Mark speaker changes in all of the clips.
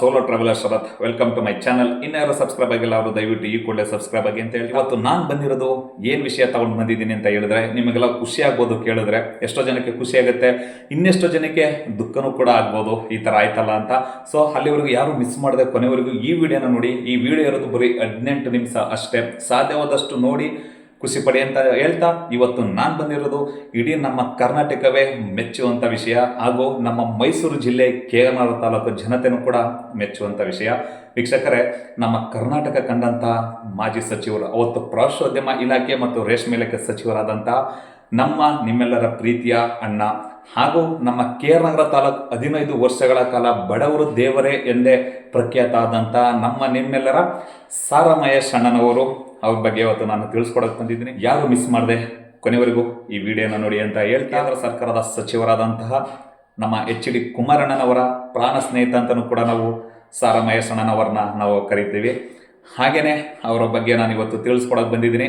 Speaker 1: Solo traveller Sharath welcome to my channel ಇನ್ಯಾರು subscribe ಆಗಿಲ್ಲ ಅವರು, ದಯವಿಟ್ಟು ಈ ಕೂಡಲೇ ಸಬ್ಸ್ಕ್ರೈಬ್ ಆಗಿ ಅಂತ ಹೇಳಿ. ಇವತ್ತು ನಾನು ಬಂದಿರೋದು ಏನು ವಿಷಯ ತಗೊಂಡು ಬಂದಿದ್ದೀನಿ ಅಂತ ಹೇಳಿದ್ರೆ, ನಿಮಗೆಲ್ಲ ಖುಷಿ ಆಗ್ಬೋದು ಕೇಳಿದ್ರೆ. ಎಷ್ಟೋ ಜನಕ್ಕೆ ಖುಷಿ ಆಗುತ್ತೆ, ಇನ್ನೆಷ್ಟೋ ಜನಕ್ಕೆ ದುಃಖನೂ ಕೂಡ ಆಗ್ಬೋದು. ಈ ಥರ ಆಯ್ತಲ್ಲ ಅಂತ. ಸೊ ಅಲ್ಲಿವರೆಗೂ ಯಾರು ಮಿಸ್ ಮಾಡದೆ ಕೊನೆವರೆಗೂ ಈ ವಿಡಿಯೋನ ನೋಡಿ. ಈ ವಿಡಿಯೋ ಇರೋದು ಬರೀ ಹದಿನೆಂಟು ನಿಮಿಷ ಅಷ್ಟೇ. ಸಾಧ್ಯವಾದಷ್ಟು ನೋಡಿ. ಖುಷಿ ಪಡಿ ಅಂತ ಹೇಳ್ತಾ ಇವತ್ತು ನಾನು ಬಂದಿರೋದು ಇಡೀ ನಮ್ಮ ಕರ್ನಾಟಕವೇ ಮೆಚ್ಚುವಂಥ ವಿಷಯ ಹಾಗೂ ನಮ್ಮ ಮೈಸೂರು ಜಿಲ್ಲೆ ಕೇರನಾರ ತಾಲೂಕು ಜನತೆನೂ ಕೂಡ ಮೆಚ್ಚುವಂಥ ವಿಷಯ. ವೀಕ್ಷಕರೇ, ನಮ್ಮ ಕರ್ನಾಟಕ ಕಂಡಂಥ ಮಾಜಿ ಸಚಿವರು, ಅವತ್ತು ಪ್ರವಾಸೋದ್ಯಮ ಇಲಾಖೆ ಮತ್ತು ರೇಷ್ಮೆ ಇಲಾಖೆ ಸಚಿವರಾದಂಥ ನಮ್ಮ ನಿಮ್ಮೆಲ್ಲರ ಪ್ರೀತಿಯ ಅಣ್ಣ ಹಾಗೂ ನಮ್ಮ ಕೇರನಗರ ತಾಲೂಕು ಹದಿನೈದು ವರ್ಷಗಳ ಕಾಲ ಬಡವರು ದೇವರೇ ಎಂದೇ ಪ್ರಖ್ಯಾತ ಆದಂಥ ನಮ್ಮ ನಿಮ್ಮೆಲ್ಲರ ಸಾರಮಯ ಮಹೇಶ್ ಅವ್ರ ಬಗ್ಗೆ ಇವತ್ತು ನಾನು ತಿಳಿಸ್ಕೊಡಕ್ಕೆ ಬಂದಿದ್ದೀನಿ. ಯಾರು ಮಿಸ್ ಮಾಡಿದೆ ಕೊನೆವರೆಗೂ ಈ ವಿಡಿಯೋನ ನೋಡಿ ಅಂತ ಹೇಳ್ತಾ ಕೇಂದ್ರ ಸರ್ಕಾರದ ಸಚಿವರಾದಂತಹ ನಮ್ಮ ಎಚ್ ಡಿ ಕುಮಾರಣ್ಣನವರ ಪ್ರಾಣ ಸ್ನೇಹಿತ ಅಂತಲೂ ಕೂಡ ನಾವು ಸಾರ ನಾವು ಕರಿತೀವಿ. ಹಾಗೆಯೇ ಅವರ ಬಗ್ಗೆ ನಾನು ಇವತ್ತು ತಿಳಿಸ್ಕೊಡಕ್ಕೆ ಬಂದಿದ್ದೀನಿ.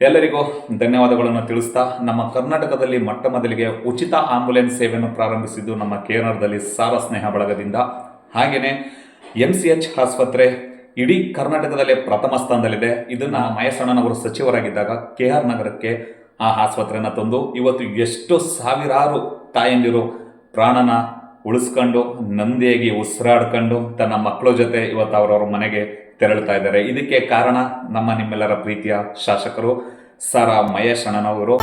Speaker 1: ಎಲ್ಲರಿಗೂ ಧನ್ಯವಾದಗಳನ್ನು ತಿಳಿಸ್ತಾ ನಮ್ಮ ಕರ್ನಾಟಕದಲ್ಲಿ ಮೊಟ್ಟ ಮೊದಲಿಗೆ ಉಚಿತ ಆಂಬುಲೆನ್ಸ್ ಸೇವೆಯನ್ನು ಪ್ರಾರಂಭಿಸಿದ್ದು ನಮ್ಮ ಕೇರಳದಲ್ಲಿ ಸಾರ ಸ್ನೇಹ ಬಳಗದಿಂದ. ಹಾಗೆಯೇ ಎಂ ಸಿ ಎಚ್ ಆಸ್ಪತ್ರೆ ಇಡೀ ಕರ್ನಾಟಕದಲ್ಲೇ ಪ್ರಥಮ ಸ್ಥಾನದಲ್ಲಿದೆ. ಇದನ್ನ ಮಹೇಶಣ್ಣನವರು ಸಚಿವರಾಗಿದ್ದಾಗ ಕೆ ಆರ್ ನಗರಕ್ಕೆ ಆ ಆಸ್ಪತ್ರೆಯನ್ನು ತಂದು ಇವತ್ತು ಎಷ್ಟು ಸಾವಿರಾರು ತಾಯಂದಿರು ಪ್ರಾಣನ ಉಳಿಸ್ಕೊಂಡು ನಂದಿಯಾಗಿ ಉಸಿರಾಡ್ಕೊಂಡು ತನ್ನ ಮಕ್ಕಳ ಜೊತೆ ಇವತ್ತು ಅವರವ್ರ ಮನೆಗೆ ತೆರಳುತ್ತಾ ಇದ್ದಾರೆ. ಇದಕ್ಕೆ ಕಾರಣ ನಮ್ಮ ನಿಮ್ಮೆಲ್ಲರ ಪ್ರೀತಿಯ ಶಾಸಕರು ಸರ ಮಹೇಶ್ ಅಣ್ಣನವರು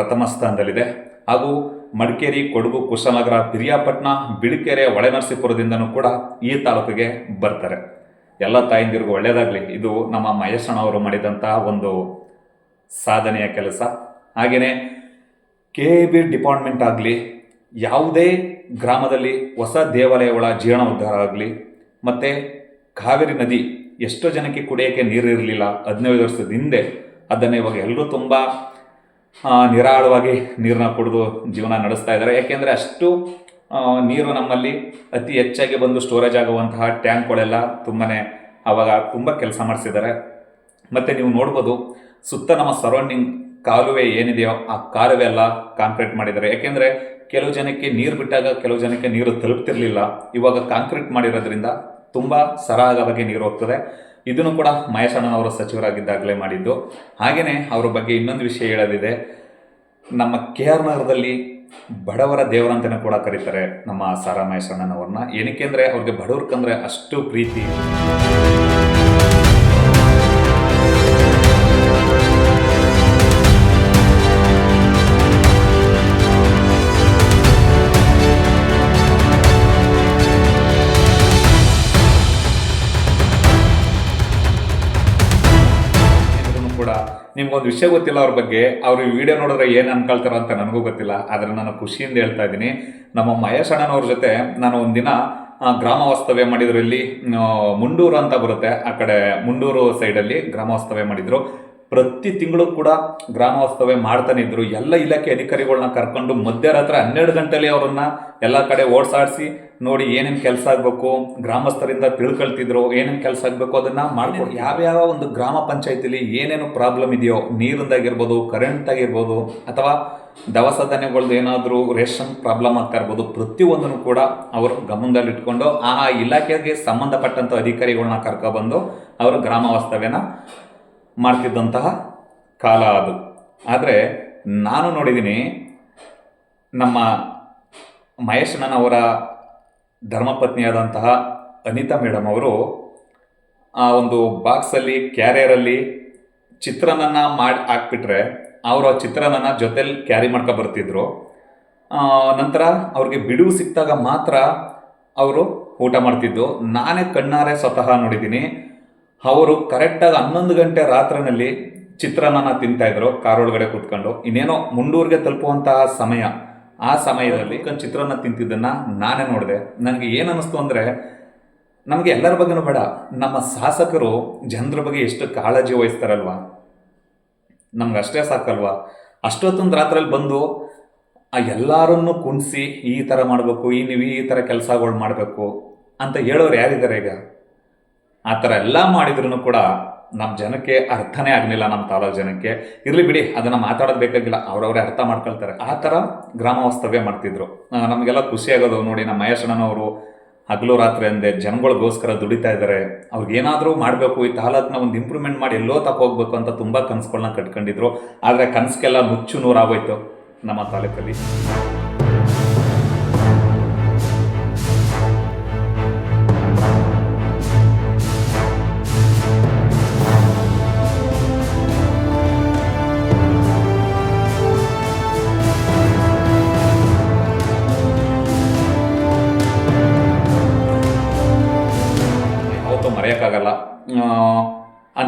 Speaker 1: ಪ್ರಥಮ ಸ್ಥಾನದಲ್ಲಿದೆ. ಹಾಗೂ ಮಡಿಕೇರಿ, ಕೊಡಗು ಕುಶನಗರ ಪಿರಿಯಾಪಟ್ಟಣ ಬಿಳಿಕೆರೆ ಒಳೆನರಸೀಪುರದಿಂದನೂ ಕೂಡ ಈ ತಾಲೂಕಿಗೆ ಬರ್ತಾರೆ. ಎಲ್ಲ ತಾಯಂದಿರಿಗೂ ಒಳ್ಳೆಯದಾಗಲಿ. ಇದು ನಮ್ಮ ಮಹೇಶಣ್ಣ ಅವರು ಮಾಡಿದಂತಹ ಒಂದು ಸಾಧನೆಯ ಕೆಲಸ. ಹಾಗೆಯೇ ಕೆ ಬಿ ಡಿಪಾರ್ಟ್ಮೆಂಟ್ ಆಗಲಿ, ಯಾವುದೇ ಗ್ರಾಮದಲ್ಲಿ ಹೊಸ ದೇವಾಲಯಗಳ ಜೀರ್ಣೋದ್ಧಾರ ಆಗಲಿ, ಮತ್ತು ಕಾವೇರಿ ನದಿ ಎಷ್ಟೋ ಜನಕ್ಕೆ ಕುಡಿಯೋಕ್ಕೆ ನೀರು ಇರಲಿಲ್ಲ ಹದಿನೈದು ವರ್ಷದ ಹಿಂದೆ, ಅದನ್ನು ಇವಾಗ ಎಲ್ಲರೂ ತುಂಬ ನಿರಾಳವಾಗಿ ನೀರನ್ನ ಕುಡಿದು ಜೀವನ ನಡೆಸ್ತಾ ಇದ್ದಾರೆ. ಯಾಕೆಂದರೆ ಅಷ್ಟು ನೀರು ನಮ್ಮಲ್ಲಿ ಅತಿ ಹೆಚ್ಚಾಗಿ ಬಂದು ಸ್ಟೋರೇಜ್ ಆಗುವಂತಹ ಟ್ಯಾಂಕ್ಗಳೆಲ್ಲ ತುಂಬಾ ಅವಾಗ ತುಂಬ ಕೆಲಸ ಮಾಡಿಸಿದ್ದಾರೆ. ಮತ್ತು ನೀವು ನೋಡ್ಬೋದು, ಸುತ್ತ ನಮ್ಮ ಸರೌಂಡಿಂಗ್ ಕಾಲುವೆ ಏನಿದೆಯೋ ಆ ಕಾಲುವೆ ಎಲ್ಲ ಕಾಂಕ್ರೀಟ್ ಮಾಡಿದ್ದಾರೆ. ಯಾಕೆಂದರೆ ಕೆಲವು ಜನಕ್ಕೆ ನೀರು ಬಿಟ್ಟಾಗ ಕೆಲವು ಜನಕ್ಕೆ ನೀರು ತಲುಪ್ತಿರಲಿಲ್ಲ. ಇವಾಗ ಕಾಂಕ್ರೀಟ್ ಮಾಡಿರೋದ್ರಿಂದ ತುಂಬ ಸರಾಗವಾಗಿ ನೀರು ಹೋಗ್ತದೆ. ಇದನ್ನು ಕೂಡ ಮಹೇಶಣ್ಣ ಅವರು ಸಚಿವರಾಗಿದ್ದಾಗಲೇ ಮಾಡಿದ್ದು. ಹಾಗೆಯೇ ಅವರ ಬಗ್ಗೆ ಇನ್ನೊಂದು ವಿಷಯ ಹೇಳೋದಿದೆ. ನಮ್ಮ ಕೆ ಆರ್ ನಗರದಲ್ಲಿ ಬಡವರ ದೇವರಂತನೂ ಕೂಡ ಕರೀತಾರೆ ನಮ್ಮ ಸಾರಾ ಮಹೇಶಣ್ಣನವ್ರನ್ನ. ಏನಕ್ಕೆ ಅಂದರೆ ಅವ್ರಿಗೆ ಬಡವ್ರಿಗಂದ್ರೆ ಅಷ್ಟು ಪ್ರೀತಿ. ಕೂಡ ನಿಮ್ಗೊಂದು ವಿಷಯ ಗೊತ್ತಿಲ್ಲ ಅವ್ರ ಬಗ್ಗೆ. ಅವ್ರು ವಿಡಿಯೋ ನೋಡಿದ್ರೆ ಏನು ಅನ್ಕೊಳ್ತಾರ ಅಂತ ನನಗೂ ಗೊತ್ತಿಲ್ಲ. ಆದರೆ ನಾನು ಖುಷಿಯಿಂದ ಹೇಳ್ತಾ ಇದ್ದೀನಿ. ನಮ್ಮ ಮಹೇಶ್ ಅಣ್ಣನವ್ರ ಜೊತೆ ನಾನು ಒಂದಿನ ಗ್ರಾಮ ವಾಸ್ತವ್ಯ ಮಾಡಿದ್ರಲ್ಲಿ ಇಲ್ಲಿ ಮುಂಡೂರು ಅಂತ ಬರುತ್ತೆ. ಆ ಕಡೆ ಮುಂಡೂರು ಸೈಡಲ್ಲಿ ಗ್ರಾಮ ವಾಸ್ತವ್ಯ ಮಾಡಿದ್ರು. ಪ್ರತಿ ತಿಂಗಳು ಕೂಡ ಗ್ರಾಮ ವಾಸ್ತವ್ಯ ಮಾಡ್ತಾನೆ ಇದ್ರು. ಎಲ್ಲ ಇಲಾಖೆ ಅಧಿಕಾರಿಗಳನ್ನ ಕರ್ಕೊಂಡು ಮಧ್ಯರಾತ್ರಿ ಹನ್ನೆರಡು ಗಂಟೆಲಿ ಅವರನ್ನ ಎಲ್ಲ ಕಡೆ ಓಡಿಸಾಡಿಸಿ ನೋಡಿ ಏನೇನು ಕೆಲಸ ಆಗಬೇಕು, ಗ್ರಾಮಸ್ಥರಿಂದ ತಿಳ್ಕೊಳ್ತಿದ್ರು, ಏನೇನು ಕೆಲಸ ಆಗಬೇಕು ಅದನ್ನ ಯಾವ ಯಾವ್ಯಾವ ಒಂದು ಗ್ರಾಮ ಪಂಚಾಯತಿಲಿ ಏನೇನು ಪ್ರಾಬ್ಲಮ್ ಇದೆಯೋ ನೀರಿಂದಾಗಿರ್ಬೋದು ಕರೆಂಟ್ ಆಗಿರ್ಬೋದು, ಅಥವಾ ದವಸ ಧಾನ್ಯಗಳದ್ದು ಏನಾದರೂ ರೇಷನ್ ಪ್ರಾಬ್ಲಮ್ ಆಗ್ತಾ ಇರ್ಬೋದು, ಪ್ರತಿಯೊಂದನ್ನು ಕೂಡ ಅವರು ಗಮನದಲ್ಲಿ ಇಟ್ಕೊಂಡು ಆ ಇಲಾಖೆಗೆ ಸಂಬಂಧಪಟ್ಟಂಥ ಅಧಿಕಾರಿಗಳನ್ನ ಕರ್ಕೊಬಂದು ಅವರು ಗ್ರಾಮ ವಾಸ್ತವ್ಯನ ಮಾಡ್ತಿದ್ದಂತಹ ಕಾಲ ಅದು. ಆದರೆ ನಾನು ನೋಡಿದ್ದೀನಿ ನಮ್ಮ ಮಹೇಶಣ್ಣನವರ ಧರ್ಮಪತ್ನಿಯಾದಂತಹ ಅನಿತಾ ಮೇಡಮ್ ಅವರು ಆ ಒಂದು ಬಾಕ್ಸಲ್ಲಿ, ಕ್ಯಾರಿಯರಲ್ಲಿ ಚಿತ್ರಾನ್ನ ಮಾಡಿ ಹಾಕ್ಬಿಟ್ರೆ ಅವರು ಆ ಚಿತ್ರಾನ್ನ ಜೊತೆಲಿ ಕ್ಯಾರಿ ಮಾಡ್ಕೊ ಬರ್ತಿದ್ರು. ನಂತರ ಅವ್ರಿಗೆ ಬಿಡುವು ಸಿಕ್ಕಿದಾಗ ಮಾತ್ರ ಅವರು ಊಟ ಮಾಡ್ತಿದ್ದು. ನಾನೇ ಕಣ್ಣಾರೆ ಸ್ವತಃ ನೋಡಿದ್ದೀನಿ. ಅವರು ಕರೆಕ್ಟಾಗಿ ಹನ್ನೊಂದು ಗಂಟೆ ರಾತ್ರಿನಲ್ಲಿ ಚಿತ್ರಾನ್ನ ತಿಂತಾಯಿದ್ರು ಕಾರೊಳಗಡೆ ಕೂತ್ಕೊಂಡು. ಇನ್ನೇನೋ ಮುಂಡೂರಿಗೆ ತಲುಪುವಂತಹ ಸಮಯ. ಆ ಸಮಯದಲ್ಲಿ ಕನ್ ಚಿತ್ರಾನ್ನ ತಿಂತಿದ್ದನ್ನ ನಾನೇ ನೋಡಿದೆ. ನನಗೆ ಏನು ಅನ್ನಿಸ್ತು ಅಂದರೆ ನಮಗೆ ಎಲ್ಲರ ಬಗ್ಗೆನೂ ಬೇಡ. ನಮ್ಮ ಶಾಸಕರು ಜನರ ಬಗ್ಗೆ ಎಷ್ಟು ಕಾಳಜಿ ವಹಿಸ್ತಾರಲ್ವಾ? ನಮ್ಗೆ ಅಷ್ಟೇ ಸಾಕಲ್ವಾ? ಅಷ್ಟೊತ್ತೊಂದು ರಾತ್ರಿಯಲ್ಲಿ ಬಂದು ಆ ಎಲ್ಲರನ್ನು ಕುಣಿಸಿ ಈ ಥರ ಮಾಡಬೇಕು ಈ ನೀವು ಈ ಥರ ಕೆಲಸಗಳು ಮಾಡಬೇಕು ಅಂತ ಹೇಳೋರು ಯಾರಿದ್ದಾರೆ ಈಗ? ಆ ಥರ ಎಲ್ಲ ಮಾಡಿದ್ರು ಕೂಡ ನಮ್ಮ ಜನಕ್ಕೆ ಅರ್ಥನೇ ಆಗಲಿಲ್ಲ ನಮ್ಮ ತಾಲೂಕು ಜನಕ್ಕೆ. ಇರಲಿ ಬಿಡಿ, ಅದನ್ನು ಮಾತಾಡೋದು ಬೇಕಾಗಿಲ್ಲ, ಅವರವರೇ ಅರ್ಥ ಮಾಡ್ಕೊಳ್ತಾರೆ. ಆ ಥರ ಗ್ರಾಮ ವಾಸ್ತವ್ಯ ಮಾಡ್ತಿದ್ರು ನಮಗೆಲ್ಲ ಖುಷಿ ಆಗೋದು, ನೋಡಿ ನಮ್ಮ ಮಹೇಶಣ್ಣನವರು ಹಗಲು ರಾತ್ರಿ ಅಂದೆ ಜನಗಳಿಗೋಸ್ಕರ ದುಡಿತಾ ಇದ್ದಾರೆ ಅವ್ರಿಗೆ ಏನಾದರೂ ಮಾಡಬೇಕು, ಈ ತಾಲೂಕನ್ನ ಒಂದು ಇಂಪ್ರೂವ್ಮೆಂಟ್ ಮಾಡಿ ಎಲ್ಲೋ ತಗೋಗ್ಬೇಕು ಅಂತ ತುಂಬ ಕನಸುಗಳನ್ನ ಕಟ್ಕೊಂಡಿದ್ರು. ಆದರೆ ಕನಸಿಗೆಲ್ಲ ನುಚ್ಚು ನೂರಾಗೋಯ್ತು ನಮ್ಮ ತಾಲೂಕಲ್ಲಿ.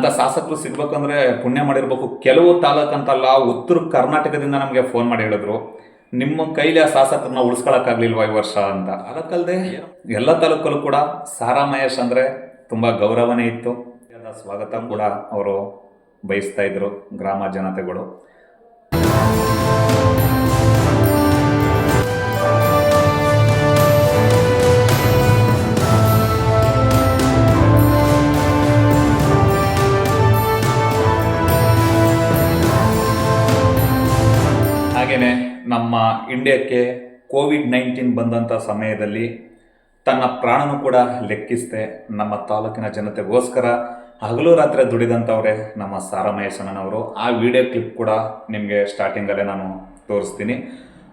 Speaker 1: ಅಂತ ಶಾಸಕರು ಸಿಗ್ಬೇಕಂದ್ರೆ ಪುಣ್ಯ ಮಾಡಿರ್ಬೇಕು. ಕೆಲವು ತಾಲೂಕು ಅಂತಲ್ಲ, ಉತ್ತರ ಕರ್ನಾಟಕದಿಂದ ನಮಗೆ ಫೋನ್ ಮಾಡಿ ಹೇಳಿದ್ರು. ನಿಮ್ಮ ಕೈಲಿ ಆ ಶಾಸಕರನ್ನ ಉಳಿಸ್ಕೊಳಕ್ಕಾಗ್ಲಿಲ್ವಾ ಈ ವರ್ಷ ಅಂತ. ಅದಕ್ಕಲ್ಲದೆ ಎಲ್ಲ ತಾಲೂಕಲ್ಲೂ ಕೂಡ ಸಾರಾ ಮಹೇಶ್ ಅಂದರೆ ತುಂಬ ಗೌರವನೇ ಇತ್ತು. ಸ್ವಾಗತ ಕೂಡ ಅವರು ಬಯಸ್ತಾ ಇದ್ರು ಗ್ರಾಮ ಜನತೆಗಳು. ನಮ್ಮ ಇಂಡಿಯಾಕ್ಕೆ ಕೋವಿಡ್ ನೈನ್ಟೀನ್ ಬಂದಂಥ ಸಮಯದಲ್ಲಿ ತನ್ನ ಪ್ರಾಣನೂ ಕೂಡ ಲೆಕ್ಕಿಸದೆ ನಮ್ಮ ತಾಲೂಕಿನ ಜನತೆಗೋಸ್ಕರ ಹಗಲು ರಾತ್ರಿ ದುಡಿದಂಥವ್ರೆ ನಮ್ಮ ಸಾರಾ ಮಹೇಶಣ್ಣನವರು ಆ ವಿಡಿಯೋ ಕ್ಲಿಪ್ ಕೂಡ ನಿಮಗೆ ಸ್ಟಾರ್ಟಿಂಗಲ್ಲೇ ನಾನು ತೋರಿಸ್ತೀನಿ.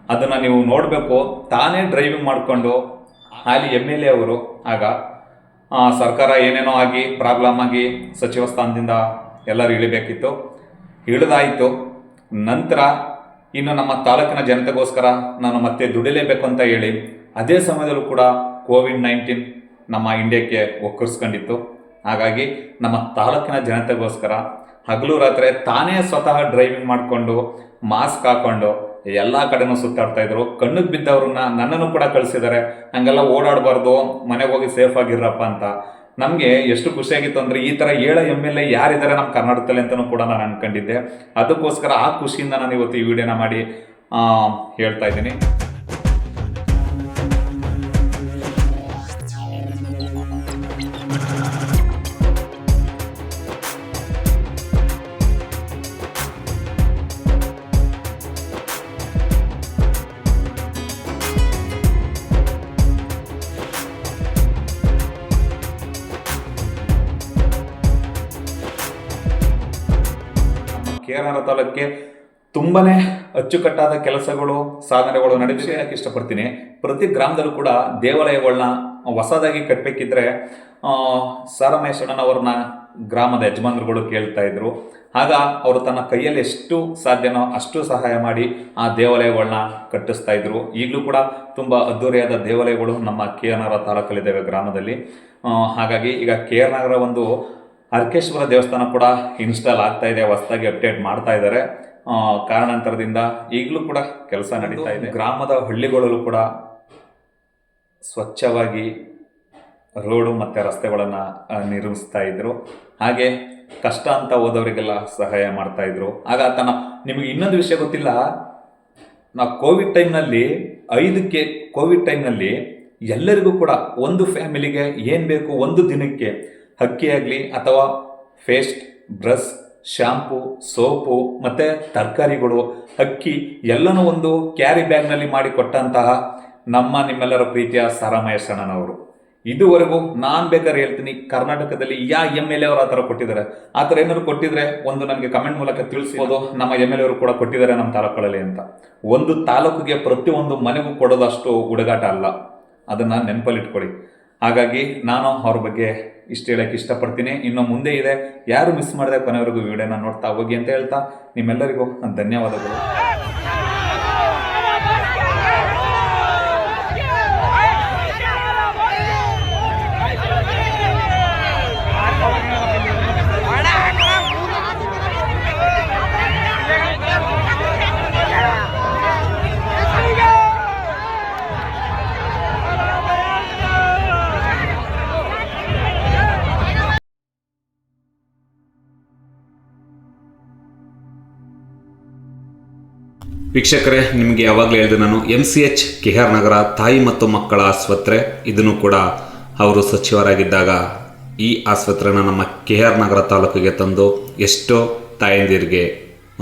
Speaker 1: ಅದನ್ನು ನೀವು ನೋಡಬೇಕು. ತಾನೇ ಡ್ರೈವಿಂಗ್ ಮಾಡಿಕೊಂಡು ಹಾಲಿ ಎಂ ಎಲ್ ಎ ಅವರು, ಆಗ ಸರ್ಕಾರ ಏನೇನೋ ಆಗಿ, ಪ್ರಾಬ್ಲಮ್ ಆಗಿ ಸಚಿವ ಸ್ಥಾನದಿಂದ ಎಲ್ಲರೂ ಇಳಿಬೇಕಿತ್ತು. ಇಳಿದಾಯಿತು. ನಂತರ ಇನ್ನು ನಮ್ಮ ತಾಲೂಕಿನ ಜನತೆಗೋಸ್ಕರ ನಾನು ಮತ್ತೆ ದುಡಿಲೇಬೇಕು ಅಂತ ಹೇಳಿ ಅದೇ ಸಮಯದಲ್ಲೂ ಕೂಡ ಕೋವಿಡ್ ನೈನ್ಟೀನ್ ನಮ್ಮ ಇಂಡಿಯಾಕ್ಕೆ ಒಕ್ಕರ್ಸ್ಕೊಂಡಿತ್ತು. ಹಾಗಾಗಿ ನಮ್ಮ ತಾಲೂಕಿನ ಜನತೆಗೋಸ್ಕರ ಹಗಲು ರಾತ್ರಿ ತಾನೇ ಸ್ವತಃ ಡ್ರೈವಿಂಗ್ ಮಾಡಿಕೊಂಡು, ಮಾಸ್ಕ್ ಹಾಕೊಂಡು ಎಲ್ಲ ಕಡೆನೂ ಸುತ್ತಾಡ್ತಾ ಇದ್ರು. ಕಣ್ಣಿಗೆ ಬಿದ್ದವ್ರನ್ನ ನನ್ನನ್ನು ಕೂಡ ಕಳಿಸಿದ್ದಾರೆ ಹಂಗೆಲ್ಲ ಓಡಾಡಬಾರ್ದು, ಮನೆಗೆ ಹೋಗಿ ಸೇಫ್ ಆಗಿರಪ್ಪ ಅಂತ. ನಮಗೆ ಎಷ್ಟು ಖುಷಿಯಾಗಿತ್ತು ಅಂದರೆ ಈ ಥರ ಏಳ ಎಂ ಎಲ್ ಎ ಯಾರಿದ್ದಾರೆ ನಮ್ಮ ಕರ್ನಾಟಕದಲ್ಲಿ ಅಂತಲೂ ಕೂಡ ನಾನು ಅನ್ಕೊಂಡಿದ್ದೆ. ಅದಕ್ಕೋಸ್ಕರ ಆ ಖುಷಿಯಿಂದ ನಾನು ಇವತ್ತು ಈ ವಿಡಿಯೋನ ಮಾಡಿ ಹೇಳ್ತಾ ಇದ್ದೀನಿ. ಕೇರಳ ತಾಲೂಕಿಗೆ ತುಂಬಾನೇ ಅಚ್ಚುಕಟ್ಟಾದ ಕೆಲಸಗಳು, ಸಾಧನೆಗಳು ನಡೆಸಿ ಇಷ್ಟಪಡ್ತೀನಿ. ಪ್ರತಿ ಗ್ರಾಮದಲ್ಲೂ ಕೂಡ ದೇವಾಲಯಗಳನ್ನ ಹೊಸದಾಗಿ ಕಟ್ಟಬೇಕಿದ್ರೆ ಸಾರಮೇಶ್ವರನವ್ರನ್ನ ಗ್ರಾಮದ ಯಜಮಾನರುಗಳು ಕೇಳ್ತಾ ಇದ್ರು. ಆಗ ಅವರು ತನ್ನ ಕೈಯಲ್ಲಿ ಎಷ್ಟು ಸಾಧ್ಯನೋ ಅಷ್ಟು ಸಹಾಯ ಮಾಡಿ ಆ ದೇವಾಲಯಗಳನ್ನ ಕಟ್ಟಿಸ್ತಾ ಇದ್ರು. ಈಗಲೂ ಕೂಡ ತುಂಬ ಅದ್ದೂರಿಯಾದ ದೇವಾಲಯಗಳು ನಮ್ಮ ಕೆ ಆರ್ ನಗರ ತಾಲೂಕಲ್ಲಿದ್ದಾವೆ ಗ್ರಾಮದಲ್ಲಿ. ಹಾಗಾಗಿ ಈಗ ಕೆ ಆರ್ ನಗರ ಒಂದು ಅರ್ಕೇಶ್ವರ ದೇವಸ್ಥಾನ ಕೂಡ ಇನ್ಸ್ಟಾಲ್ ಆಗ್ತಾ ಇದೆ, ಹೊಸದಾಗಿ ಅಪ್ಡೇಟ್ ಮಾಡ್ತಾ ಇದ್ದಾರೆ ಕಾರಣಾಂತರದಿಂದ ಈಗಲೂ ಕೂಡ ಕೆಲಸ ನಡೀತಾ ಇದೆ. ಗ್ರಾಮದ ಹಳ್ಳಿಗಳಲ್ಲೂ ಕೂಡ ಸ್ವಚ್ಛವಾಗಿ ರೋಡು ಮತ್ತು ರಸ್ತೆಗಳನ್ನು ನಿರ್ಮಿಸ್ತಾ ಇದ್ದರು ಹಾಗೆ ಕಷ್ಟ ಅಂತ ಹೋದವರಿಗೆಲ್ಲ ಸಹಾಯ ಮಾಡ್ತಾ ಇದ್ರು. ಆಗ ತನ್ನ, ನಿಮಗೆ ಇನ್ನೊಂದು ವಿಷಯ ಗೊತ್ತಿಲ್ಲ? ನಾವು ಕೋವಿಡ್ ಟೈಮ್ನಲ್ಲಿ ಐದಕ್ಕೆ, ಕೋವಿಡ್ ಟೈಮ್ನಲ್ಲಿ ಎಲ್ಲರಿಗೂ ಕೂಡ ಒಂದು ಫ್ಯಾಮಿಲಿಗೆ ಏನು ಬೇಕು, ಒಂದು ದಿನಕ್ಕೆ ಅಕ್ಕಿ ಆಗಲಿ ಅಥವಾ ಫೇಸ್ಟ್ ಬ್ರಷ್ ಶಾಂಪು ಸೋಪು ಮತ್ತು ತರಕಾರಿಗಳು ಅಕ್ಕಿ ಎಲ್ಲನೂ ಒಂದು ಕ್ಯಾರಿ ಬ್ಯಾಗ್ನಲ್ಲಿ ಮಾಡಿ ಕೊಟ್ಟಂತಹ ನಮ್ಮ ನಿಮ್ಮೆಲ್ಲರ ಪ್ರೀತಿಯ ಸಾರಾಮಹೇಶಣ್ಣನವರು ಇದುವರೆಗೂ ನಾನು ಬೇಕಾದ್ರೆ ಹೇಳ್ತೀನಿ, ಕರ್ನಾಟಕದಲ್ಲಿ ಯಾ ಎಂ ಎಲ್ ಎ ಅವರು ಆ ಥರ ಕೊಟ್ಟಿದ್ದಾರೆ. ಆ ಥರ ಏನಾದ್ರು ಕೊಟ್ಟಿದ್ರೆ ಒಂದು ನನಗೆ ಕಮೆಂಟ್ ಮೂಲಕ ತಿಳಿಸ್ಬೋದು, ನಮ್ಮ ಎಂ ಎಲ್ ಎ ಅವರು ಕೂಡ ಕೊಟ್ಟಿದ್ದಾರೆ ನಮ್ಮ ತಾಲೂಕುಗಳಲ್ಲಿ ಅಂತ. ಒಂದು ತಾಲೂಕಿಗೆ ಪ್ರತಿಯೊಂದು ಮನೆಗೂ ಕೊಡೋದಷ್ಟು ಹುಡುಗಾಟ ಅಲ್ಲ. ಅದನ್ನು ನೆನಪಲ್ಲಿಟ್ಕೊಳ್ಳಿ ಹಾಗಾಗಿ ನಾನು ಅವ್ರ ಬಗ್ಗೆ ಇಷ್ಟು ಹೇಳಕ್ಕೆ ಇಷ್ಟಪಡ್ತೀನಿ. ಇನ್ನು ಮುಂದೆ ಇದೆ. ಯಾರು ಮಿಸ್ ಮಾಡಿದೆ ಕೊನೆವರೆಗೂ ವಿಡಿಯೋನ ನೋಡ್ತಾ ಹೋಗಿ ಅಂತ ಹೇಳ್ತಾ ನಿಮ್ಮೆಲ್ಲರಿಗೂ ಧನ್ಯವಾದಗಳು.
Speaker 2: ವೀಕ್ಷಕರೇ, ನಿಮಗೆ ಯಾವಾಗಲೂ ಹೇಳಿದೆ ನಾನು M C H K Nagar ತಾಯಿ ಮತ್ತು ಮಕ್ಕಳ ಆಸ್ಪತ್ರೆ. ಇದನ್ನು ಕೂಡ ಅವರು ಸಚಿವರಾಗಿದ್ದಾಗ ಈ ಆಸ್ಪತ್ರೆನ ನಮ್ಮ ಕೆ ಆರ್ ನಗರ ತಾಲೂಕಿಗೆ ತಂದು ಎಷ್ಟೋ ತಾಯಂದಿರಿಗೆ